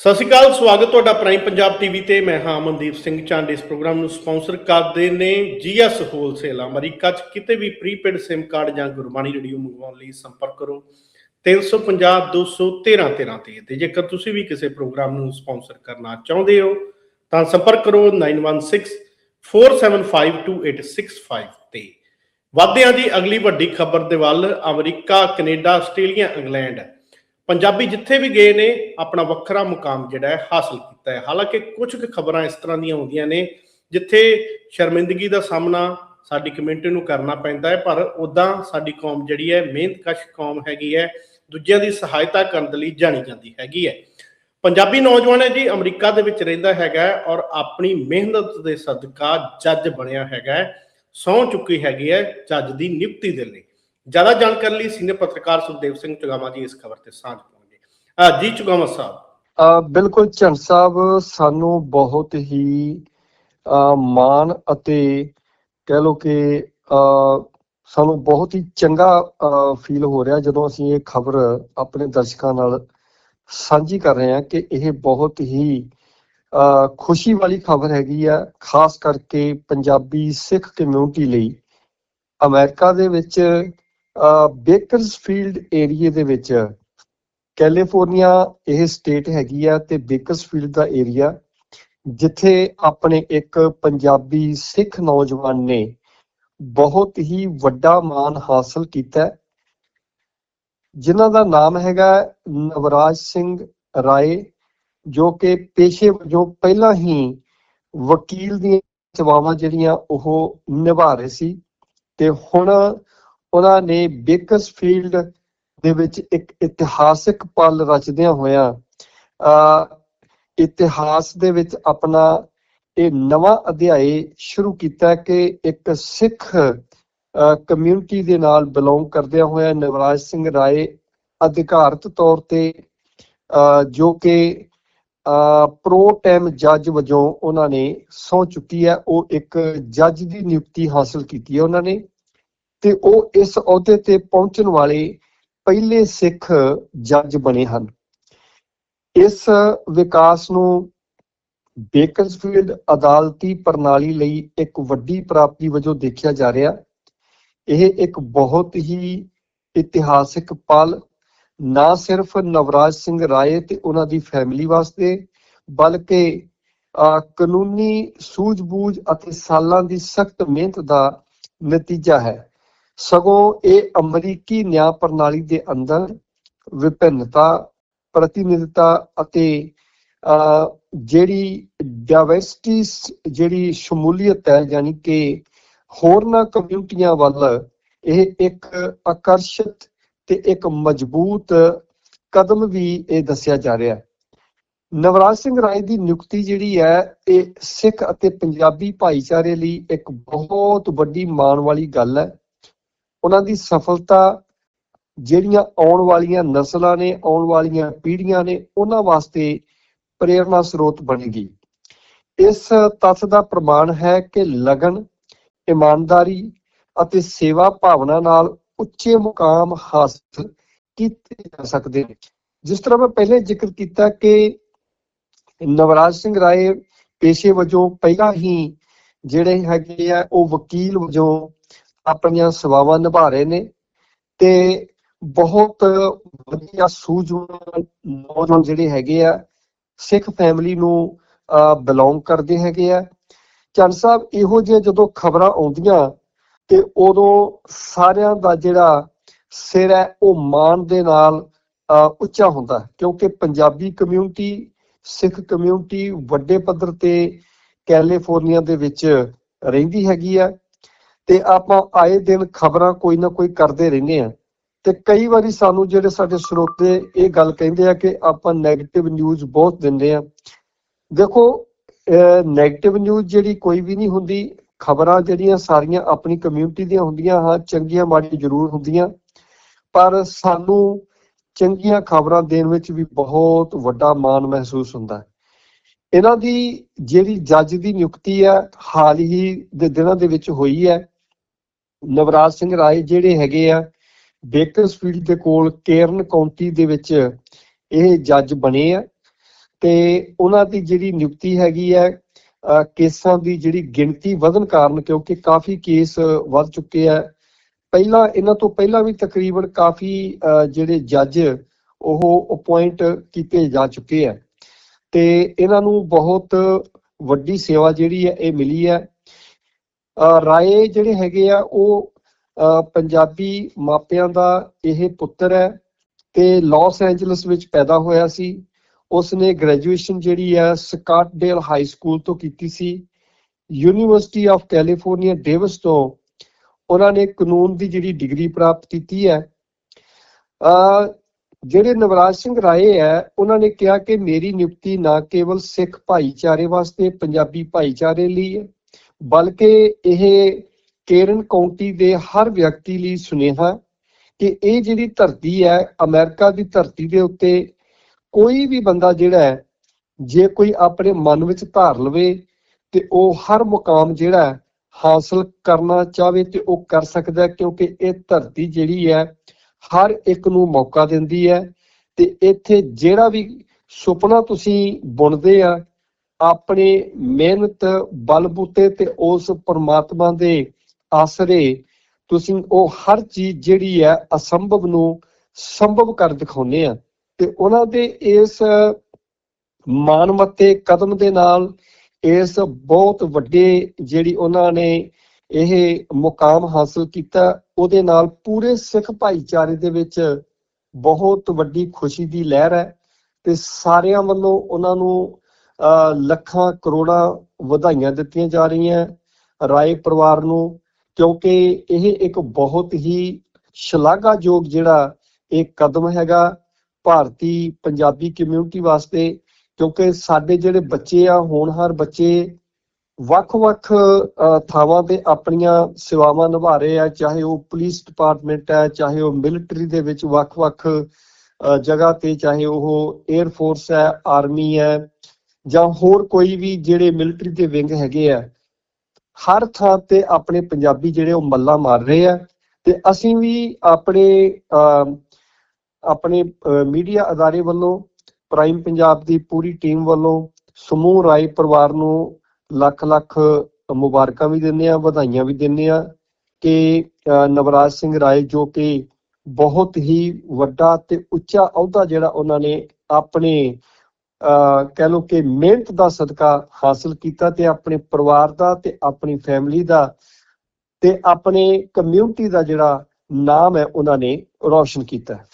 ਸਤਿ ਸ਼੍ਰੀ ਅਕਾਲ ਸਵਾਗਤ ਤੁਹਾਡਾ ਪ੍ਰਾਈਮ ਪੰਜਾਬ ਟੀਵੀ ਤੇ ਮੈਂ ਹਾਂ ਅਮਨਦੀਪ ਸਿੰਘ ਚਾਂਡ ਇਸ ਪ੍ਰੋਗਰਾਮ ਨੂੰ ਸਪਾਂਸਰ ਕਰਦੇ ਨੇ ਜੀਐਸ ਹੋਲਸੇਲ ਅਮਰੀਕਾ 'ਚ ਕਿਤੇ ਵੀ ਪ੍ਰੀਪੇਡ SIM ਕਾਰਡ ਜਾਂ ਗੁਰਬਾਣੀ ਰੇਡੀਓ ਮੰਗਵਾਉਣ ਲਈ ਸੰਪਰਕ ਕਰੋ 350 213 13 ਤੇ ਤੇ ਜੇਕਰ ਤੁਸੀਂ ਵੀ ਕਿਸੇ ਪ੍ਰੋਗਰਾਮ ਨੂੰ ਸਪਾਂਸਰ ਕਰਨਾ ਚਾਹੁੰਦੇ ਹੋ ਤਾਂ ਸੰਪਰਕ ਕਰੋ 916 4752865 ਤੇ ਵਾਧਿਆਂ ਦੀ ਅਗਲੀ ਵੱਡੀ ਖਬਰ ਦੇ ਵੱਲ America Canada Australia England Punjabi ਜਿੱਥੇ ਵੀ ਗਏ ਨੇ, ਆਪਣਾ ਵੱਖਰਾ ਮੁਕਾਮ ਜਿਹੜਾ ਹੈ ਹਾਸਲ ਕੀਤਾ ਹੈ। ਹਾਲਾਂਕਿ ਕੁਝ ਕੁ ਖਬਰਾਂ ਇਸ ਤਰ੍ਹਾਂ ਦੀਆਂ ਆਉਂਦੀਆਂ ਨੇ, ਜਿੱਥੇ ਸ਼ਰਮਿੰਦਗੀ ਦਾ ਸਾਹਮਣਾ ਸਾਡੀ ਕਮਿਊਨਿਟੀ ਨੂੰ ਕਰਨਾ ਪੈਂਦਾ ਹੈ, ਪਰ ਉਦਾਂ ਸਾਡੀ ਕੌਮ ਜਿਹੜੀ ਹੈ ਮਿਹਨਤਕਸ਼ ਕੌਮ ਹੈਗੀ ਹੈ, ਦੂਜਿਆਂ ਦੀ ਸਹਾਇਤਾ ਕਰਨ ਦੇ ਲਈ ਜਾਣੀ ਜਾਂਦੀ ਹੈਗੀ ਹੈ। ਪੰਜਾਬੀ ਨੌਜਵਾਨ ਹੈ ਜੀ, ਅਮਰੀਕਾ ਦੇ ਵਿੱਚ ਰਹਿੰਦਾ ਹੈਗਾ ਔਰ ਆਪਣੀ ਮਿਹਨਤ ਦੇ ਸਦਕਾ ਜੱਜ ਬਣਿਆ ਹੈਗਾ ਹੈ ਸਹੁੰ ਚੁੱਕੀ ਹੈਗੀ ਹੈ ਜੱਜ ਦੀ ਨਿਯੁਕਤੀ ਦੇ ਲਈ। ਜ਼ਿਆਦਾ ਜਾਣਕਾਰੀ ਲਈ ਸੀਨੀਅਰ ਪੱਤਰਕਾਰ ਸੁਖਦੇਵ ਸਿੰਘ ਚੁਗਾਮਾ ਜੀ ਇਸ ਖਬਰ ਤੇ ਸਾਂਝ ਪਾਉਣਗੇ ਜੀ ਚੁਗਾਮਾ ਸਾਹਿਬ। ਬਿਲਕੁਲ ਚੰਦ ਸਾਹਿਬ, ਸਾਨੂੰ ਬਹੁਤ ਹੀ ਮਾਣ ਅਤੇ ਕਹਿ ਲਓ ਕਿ ਸਾਨੂੰ ਬਹੁਤ ਹੀ ਚੰਗਾ ਫੀਲ ਹੋ ਰਿਹਾ ਜਦੋਂ ਅਸੀਂ ਇਹ ਖਬਰ ਆਪਣੇ ਦਰਸ਼ਕਾਂ ਨਾਲ ਸਾਂਝੀ ਕਰ ਰਹੇ ਹਾਂ ਕਿ ਇਹ ਬਹੁਤ ਹੀ ਅ ਖੁਸ਼ੀ ਵਾਲੀ ਖਬਰ ਹੈਗੀ ਆ, ਖਾਸ ਕਰਕੇ ਪੰਜਾਬੀ ਸਿੱਖ ਕਮਿਊਨਿਟੀ ਲਈ। ਅਮਰੀਕਾ ਦੇ ਵਿੱਚ ਬੇਕਰਸਫੀਲਡ ਏਰੀਏ ਦੇ ਵਿੱਚ ਕੈਲੀਫੋਰਨੀਆ ਇਹ ਸਟੇਟ ਹੈਗੀ ਆ ਤੇ ਬੇਕਰਸਫੀਲਡ ਦਾ ਏਰੀਆ ਜਿੱਥੇ ਆਪਣੇ ਇੱਕ ਪੰਜਾਬੀ ਸਿੱਖ ਨੌਜਵਾਨ ਨੇ ਬਹੁਤ ਹੀ ਵੱਡਾ ਮਾਣ ਹਾਸਲ ਕੀਤਾ ਹੈ, ਜਿਨ੍ਹਾਂ ਦਾ ਨਾਮ ਹੈਗਾ ਨਵਰਾਜ ਸਿੰਘ ਰਾਏ ਜੋ ਕਿ ਪੇਸ਼ੇ ਵਜੋਂ ਪਹਿਲਾਂ ਹੀ ਵਕੀਲ ਦੀਆਂ ਸੇਵਾਵਾਂ ਜਿਹੜੀਆਂ ਉਹ ਨਿਭਾ ਰਹੇ ਸੀ ਤੇ ਹੁਣ ਉਹਨਾਂ ਨੇ ਬੇਕਰਸਫੀਲਡ ਦੇ ਵਿੱਚ ਇੱਕ ਇਤਿਹਾਸਿਕ ਪਲ ਰਚਦਿਆਂ ਹੋਇਆਂ ਅ ਇਤਿਹਾਸ ਦੇ ਵਿੱਚ ਆਪਣਾ ਇਹ ਨਵਾਂ ਅਧਿਆਏ ਸ਼ੁਰੂ ਕੀਤਾ ਕਿ ਇੱਕ ਸਿੱਖ ਕਮਿਊਨਿਟੀ ਦੇ ਨਾਲ ਬਿਲੋਂਗ ਕਰਦਿਆਂ ਹੋਇਆ ਨਵਰਾਜ ਸਿੰਘ ਰਾਏ ਅਧਿਕਾਰਤ ਤੌਰ ਤੇ ਅ ਜੋ ਕਿ ਪ੍ਰੋ ਟੈਮ ਜੱਜ ਵਜੋਂ ਉਹਨਾਂ ਨੇ ਸਹੁੰ ਚੁੱਕੀ ਹੈ, ਉਹ ਇੱਕ ਜੱਜ ਦੀ ਨਿਯੁਕਤੀ ਹਾਸਲ ਕੀਤੀ ਹੈ ਉਹਨਾਂ ਨੇ। ਤੇ ਉਹ ਇਸ ਅਹੁਦੇ ਤੇ ਪਹੁੰਚਣ ਵਾਲੇ ਪਹਿਲੇ ਸਿੱਖ ਜੱਜ ਬਣੇ ਹਨ। ਇਸ ਵਿਕਾਸ ਨੂੰ ਬੇਕਰਸਫੀਲਡ ਅਦਾਲਤੀ ਪ੍ਰਣਾਲੀ ਲਈ ਇੱਕ ਵੱਡੀ ਪ੍ਰਾਪਤੀ ਵਜੋਂ ਦੇਖਿਆ ਜਾ ਰਿਹਾ। ਇਹ ਇੱਕ ਬਹੁਤ ਹੀ ਇਤਿਹਾਸਿਕ ਪਲ, ਨਾ ਸਿਰਫ ਨਵਰਾਜ ਸਿੰਘ ਰਾਏ ਤੇ ਉਹਨਾਂ ਦੀ ਫੈਮਿਲੀ ਵਾਸਤੇ, ਬਲਕਿ ਕਾਨੂੰਨੀ ਸੂਝ-ਬੂਝ ਅਤੇ ਸਾਲਾਂ ਦੀ ਸਖਤ ਮਿਹਨਤ ਦਾ ਨਤੀਜਾ ਹੈ। ਸਗੋਂ ਇਹ ਅਮਰੀਕੀ ਨਿਆਂ ਪ੍ਰਣਾਲੀ ਦੇ ਅੰਦਰ ਵਿਭਿੰਨਤਾ, ਪ੍ਰਤੀਨਿਧਤਾ ਅਤੇ ਜਿਹੜੀ ਡਾਇਵਰਸਿਟੀ ਜਿਹੜੀ ਸ਼ਮੂਲੀਅਤ ਹੈ, ਯਾਨੀ ਕਿ ਹੋਰਨਾਂ ਕਮਿਊਨਿਟੀਆਂ ਵੱਲ ਇਹ ਇੱਕ ਆਕਰਸ਼ਿਤ ਤੇ ਇੱਕ ਮਜ਼ਬੂਤ ਕਦਮ ਵੀ ਇਹ ਦੱਸਿਆ ਜਾ ਰਿਹਾ ਹੈ। ਨਵਰਾਜ ਸਿੰਘ ਰਾਏ ਦੀ ਨਿਯੁਕਤੀ ਜਿਹੜੀ ਹੈ, ਇਹ ਸਿੱਖ ਅਤੇ ਪੰਜਾਬੀ ਭਾਈਚਾਰੇ ਲਈ ਇੱਕ ਬਹੁਤ ਵੱਡੀ ਮਾਣ ਵਾਲੀ ਗੱਲ ਹੈ। ਉਹਨਾਂ ਦੀ ਸਫਲਤਾ ਜਿਹੜੀਆਂ ਆਉਣ ਵਾਲੀਆਂ ਨਸਲਾਂ ਨੇ, ਆਉਣ ਵਾਲੀਆਂ ਪੀੜ੍ਹੀਆਂ ਨੇ, ਉਹਨਾਂ ਵਾਸਤੇ ਪ੍ਰੇਰਣਾ ਸਰੋਤ ਬਣੇਗੀ। ਇਸ ਤੱਥ ਦਾ ਪ੍ਰਮਾਣ ਹੈ ਕਿ ਲਗਨ, ਇਮਾਨਦਾਰੀ ਅਤੇ ਸੇਵਾ ਭਾਵਨਾ ਨਾਲ ਉੱਚੇ ਮੁਕਾਮ ਹਾਸਲ ਕੀਤੇ ਜਾ ਸਕਦੇ ਨੇ। ਜਿਸ ਤਰ੍ਹਾਂ ਮੈਂ ਪਹਿਲੇ ਜ਼ਿਕਰ ਕੀਤਾ ਕਿ ਨਵਰਾਜ ਸਿੰਘ ਰਾਏ ਪੇਸ਼ੇ ਵਜੋਂ ਪਹਿਲਾਂ ਹੀ ਜਿਹੜੇ ਹੈਗੇ ਆ, ਉਹ ਵਕੀਲ ਵਜੋਂ ਆਪਣੀਆਂ ਸੇਵਾਵਾਂ ਨਿਭਾ ਰਹੇ ਨੇ ਤੇ ਬਹੁਤ ਵਧੀਆ ਸੂਝਵਾਨ ਨੌਜਵਾਨ ਜਿਹੜੇ ਹੈਗੇ ਆ, ਸਿੱਖ ਫੈਮਿਲੀ ਨੂੰ ਬਿਲੋਂਗ ਕਰਦੇ ਹੈਗੇ ਆ। ਚੰਦ ਸਾਹਿਬ, ਇਹੋ ਜਿਹੀਆਂ ਜਦੋਂ ਖਬਰਾਂ ਆਉਂਦੀਆਂ ਤੇ ਉਦੋਂ ਸਾਰਿਆਂ ਦਾ ਜਿਹੜਾ ਸਿਰ ਹੈ, ਉਹ ਮਾਣ ਦੇ ਨਾਲ ਉੱਚਾ ਹੁੰਦਾ ਕਿਉਂਕਿ ਪੰਜਾਬੀ ਕਮਿਊਨਿਟੀ ਸਿੱਖ ਕਮਿਊਨਿਟੀ ਵੱਡੇ ਪੱਧਰ ਤੇ ਕੈਲੀਫੋਰਨੀਆ ਦੇ ਵਿੱਚ ਰਹਿੰਦੀ ਹੈਗੀ ਆ। ਤੇ ਆਪਾਂ ਆਏ ਦਿਨ ਖਬਰਾਂ ਕੋਈ ਨਾ ਕੋਈ ਕਰਦੇ ਰਹਿੰਦੇ ਆ ਤੇ ਕਈ ਵਾਰੀ ਸਾਨੂੰ ਜਿਹੜੇ ਸਾਡੇ ਸਰੋਤੇ ਇਹ ਗੱਲ ਕਹਿੰਦੇ ਆ ਕਿ ਆਪਾਂ 네ਗੇਟਿਵ ਨਿਊਜ਼ ਬਹੁਤ ਦਿੰਦੇ ਆ ਦੇਖੋ 네ਗੇਟਿਵ ਨਿਊਜ਼ ਜਿਹੜੀ ਕੋਈ ਵੀ ਨਹੀਂ ਹੁੰਦੀ, ਖਬਰਾਂ ਜਿਹੜੀਆਂ ਸਾਰੀਆਂ ਆਪਣੀ ਕਮਿਊਨਿਟੀ ਦੀਆਂ ਹੁੰਦੀਆਂ ਹਾਂ, ਚੰਗੀਆਂ ਮਾੜੀਆਂ ਜ਼ਰੂਰ ਹੁੰਦੀਆਂ। ਪਰ ਸਾਨੂੰ ਚੰਗੀਆਂ ਖਬਰਾਂ ਦੇਣ ਵਿੱਚ ਵੀ ਬਹੁਤ ਵੱਡਾ ਮਾਣ ਮਹਿਸੂਸ ਹੁੰਦਾ ਹੈ। ਇਹਨਾਂ ਦੀ ਜਿਹੜੀ ਜੱਜ ਦੀ ਨਿਯੁਕਤੀ ਹੈ, ਹਾਲ ਹੀ ਦੇ ਦਿਨਾਂ ਦੇ ਵਿੱਚ ਹੋਈ ਹੈ। ਨਵਰਾਜ ਸਿੰਘ ਰਾਏ ਜਿਹੜੇ ਹੈਗੇ ਆ ਬੇਕਰਸਫੀਲਡ ਦੇ ਕੋਲ ਕੇਰਨ ਕਾਉਂਟੀ ਦੇ ਵਿੱਚ ਇਹ ਜੱਜ ਬਣੇ ਆ। ਤੇ ਉਹਨਾਂ ਦੀ ਜਿਹੜੀ ਨਿਯੁਕਤੀ ਹੈਗੀ ਹੈ ਕੇਸਾਂ ਦੀ ਜਿਹੜੀ ਗਿਣਤੀ ਵਧਣ ਕਾਰਨ ਕਿਉਂਕਿ ਕਾਫੀ ਕੇਸ ਵੱਧ ਚੁੱਕੇ ਆ। ਪਹਿਲਾਂ, ਇਹਨਾਂ ਤੋਂ ਪਹਿਲਾਂ ਵੀ ਤਕਰੀਬਨ ਕਾਫੀ ਜਿਹੜੇ ਜੱਜ ਉਹ ਅਪਾਇੰਟ ਕੀਤੇ ਜਾ ਚੁੱਕੇ ਆ। ਤੇ ਇਹਨਾਂ ਨੂੰ ਬਹੁਤ ਵੱਡੀ ਸੇਵਾ ਜਿਹੜੀ ਹੈ ਇਹ ਮਿਲੀ ਹੈ ਰਾਏ ਜਿਹੜੇ ਹੈਗੇ ਆ, ਉਹ ਪੰਜਾਬੀ ਮਾਪਿਆਂ ਦਾ ਇਹ ਪੁੱਤਰ ਹੈ ਤੇ ਲਾਸ ਐਂਜਲਸ ਵਿੱਚ ਪੈਦਾ ਹੋਇਆ ਸੀ। ਉਸ ਨੇ ਗ੍ਰੈਜੂਏਸ਼ਨ ਜਿਹੜੀ ਹੈ ਸਕਾਟਡੇਲ ਹਾਈ ਸਕੂਲ ਤੋਂ ਕੀਤੀ ਸੀ। ਯੂਨੀਵਰਸਿਟੀ ਆਫ ਕੈਲੀਫੋਰਨੀਆ ਡੇਵਿਸ ਤੋਂ ਉਹਨਾਂ ਨੇ ਕਾਨੂੰਨ ਦੀ ਜਿਹੜੀ ਡਿਗਰੀ ਪ੍ਰਾਪਤ ਕੀਤੀ ਹੈ। ਅ ਜਿਹੜੇ ਨਵਰਾਜ ਸਿੰਘ ਰਾਏ ਹੈ, ਉਹਨਾਂ ਨੇ ਕਿਹਾ ਕਿ ਮੇਰੀ ਨਿਯੁਕਤੀ ਨਾ ਕੇਵਲ ਸਿੱਖ ਭਾਈਚਾਰੇ ਵਾਸਤੇ, ਪੰਜਾਬੀ ਭਾਈਚਾਰੇ ਲਈ ਹੈ। ਬਲਕਿ ਇਹ ਕੇਰਨ ਕਾਉਂਟੀ ਦੇ ਹਰ ਵਿਅਕਤੀ ਲਈ ਸੁਨੇਹਾ ਕਿ ਇਹ ਜਿਹੜੀ ਧਰਤੀ ਹੈ ਅਮਰੀਕਾ ਦੀ ਧਰਤੀ ਦੇ ਉੱਤੇ ਕੋਈ ਵੀ ਬੰਦਾ ਜਿਹੜਾ ਹੈ ਜੇ ਕੋਈ ਆਪਣੇ ਮਨ ਵਿੱਚ ਧਾਰ ਲਵੇ ਤੇ ਉਹ ਹਰ ਮੁਕਾਮ ਜਿਹੜਾ ਹੈ, ਹਾਸਲ ਕਰਨਾ ਚਾਹਵੇ ਤੇ ਉਹ ਕਰ ਸਕਦਾ ਕਿਉਂਕਿ ਇਹ ਧਰਤੀ ਜਿਹੜੀ ਹੈ ਹਰ ਇੱਕ ਨੂੰ ਮੌਕਾ ਦਿੰਦੀ ਹੈ ਤੇ ਇੱਥੇ ਜਿਹੜਾ ਵੀ ਸੁਪਨਾ ਤੁਸੀਂ ਬੁਣਦੇ ਆ ਆਪਣੇ ਮਿਹਨਤ, ਬਲਬੂਤੇ ਤੇ ਉਸ ਪਰਮਾਤਮਾ ਦੇ ਆਸਰੇ ਤੁਸੀਂ ਉਹ ਹਰ ਚੀਜ਼ ਜਿਹੜੀ ਹੈ ਅਸੰਭਵ ਨੂੰ ਸੰਭਵ ਕਰ ਦਿਖਾਉਂਦੇ ਆ। ਤੇ ਉਹਨਾਂ ਦੇ ਇਸ ਮਾਨਮੱਤੇ ਕਦਮ ਦੇ ਨਾਲ ਇਸ ਬਹੁਤ ਵੱਡੇ ਜਿਹੜੀ ਉਹਨਾਂ ਨੇ ਇਹ ਮੁਕਾਮ ਹਾਸਲ ਕੀਤਾ, ਉਹਦੇ ਨਾਲ ਪੂਰੇ ਸਿੱਖ ਭਾਈਚਾਰੇ ਦੇ ਵਿੱਚ ਬਹੁਤ ਵੱਡੀ ਖੁਸ਼ੀ ਦੀ ਲਹਿਰ ਹੈ ਤੇ ਸਾਰਿਆਂ ਵੱਲੋਂ ਉਹਨਾਂ ਨੂੰ ਲੱਖਾਂ ਕਰੋੜਾਂ ਵਧਾਈਆਂ ਦਿੱਤੀਆਂ ਜਾ ਰਹੀਆਂ ਰਾਏ ਪਰਿਵਾਰ ਨੂੰ, ਕਿਉਂਕਿ ਇਹ ਇੱਕ ਬਹੁਤ ਹੀ ਸ਼ਲਾਘਾਯੋਗ ਜਿਹੜਾ ਇਹ ਕਦਮ ਹੈਗਾ ਭਾਰਤੀ ਪੰਜਾਬੀ ਕਮਿਊਨਿਟੀ ਵਾਸਤੇ, ਕਿਉਂਕਿ ਸਾਡੇ ਜਿਹੜੇ ਬੱਚੇ ਆ ਹੋਣਹਾਰ ਬੱਚੇ ਵੱਖ-ਵੱਖ ਥਾਵਾਂ ਤੇ ਆਪਣੀਆਂ ਸੇਵਾਵਾਂ ਨਿਭਾ ਰਹੇ ਆ, ਚਾਹੇ ਉਹ ਪੁਲਿਸ ਡਿਪਾਰਟਮੈਂਟ ਹੈ ਚਾਹੇ ਉਹ ਮਿਲਟਰੀ ਦੇ ਵਿੱਚ ਵੱਖ-ਵੱਖ ਜਗ੍ਹਾ ਤੇ, ਚਾਹੇ ਉਹ 에ਅਰ ਫੋਰਸ ਹੈ ਆਰਮੀ ਹੈ ਜਾਂ ਹੋਰ ਕੋਈ ਵੀ ਜਿਹੜੇ ਮਿਲਟਰੀ ਦੇ ਵਿੰਗ ਹੈਗੇ ਆ, ਹਰ ਥਾਂ ਤੇ ਆਪਣੇ ਪੰਜਾਬੀ ਜਿਹੜੇ ਉਹ ਮੱਲਾ ਮਾਰ ਰਹੇ ਆ ਤੇ ਅਸੀਂ ਵੀ ਆਪਣੇ ਆਪਣੇ ਮੀਡੀਆ ਅਦਾਰੇ ਵੱਲੋਂ ਪ੍ਰਾਈਮ ਪੰਜਾਬ ਦੀ ਪੂਰੀ ਟੀਮ ਵੱਲੋਂ ਸਮੂਹ ਰਾਏ ਪਰਿਵਾਰ ਨੂੰ ਲੱਖ ਲੱਖ ਮੁਬਾਰਕਾਂ ਵੀ ਦਿੰਦੇ ਆ ਵਧਾਈਆਂ ਵੀ ਦਿੰਦੇ ਆ ਕਿ ਨਵਰਾਜ ਸਿੰਘ ਰਾਏ ਜੋ ਕਿ ਬਹੁਤ ਹੀ ਵੱਡਾ ਤੇ ਉੱਚਾ ਅਹੁਦਾ ਜਿਹੜਾ ਉਹਨਾਂ ਨੇ ਆਪਣੇ ਕਹਿ ਲਓ ਕਿ ਮਿਹਨਤ ਦਾ ਸਦਕਾ ਹਾਸਲ ਕੀਤਾ ਤੇ ਆਪਣੇ ਪਰਿਵਾਰ ਦਾ ਤੇ ਆਪਣੀ ਫੈਮਿਲੀ ਦਾ ਤੇ ਆਪਣੇ ਕਮਿਊਨਿਟੀ ਦਾ ਜਿਹੜਾ ਨਾਮ ਹੈ, ਉਹਨਾਂ ਨੇ ਰੌਸ਼ਨ ਕੀਤਾ।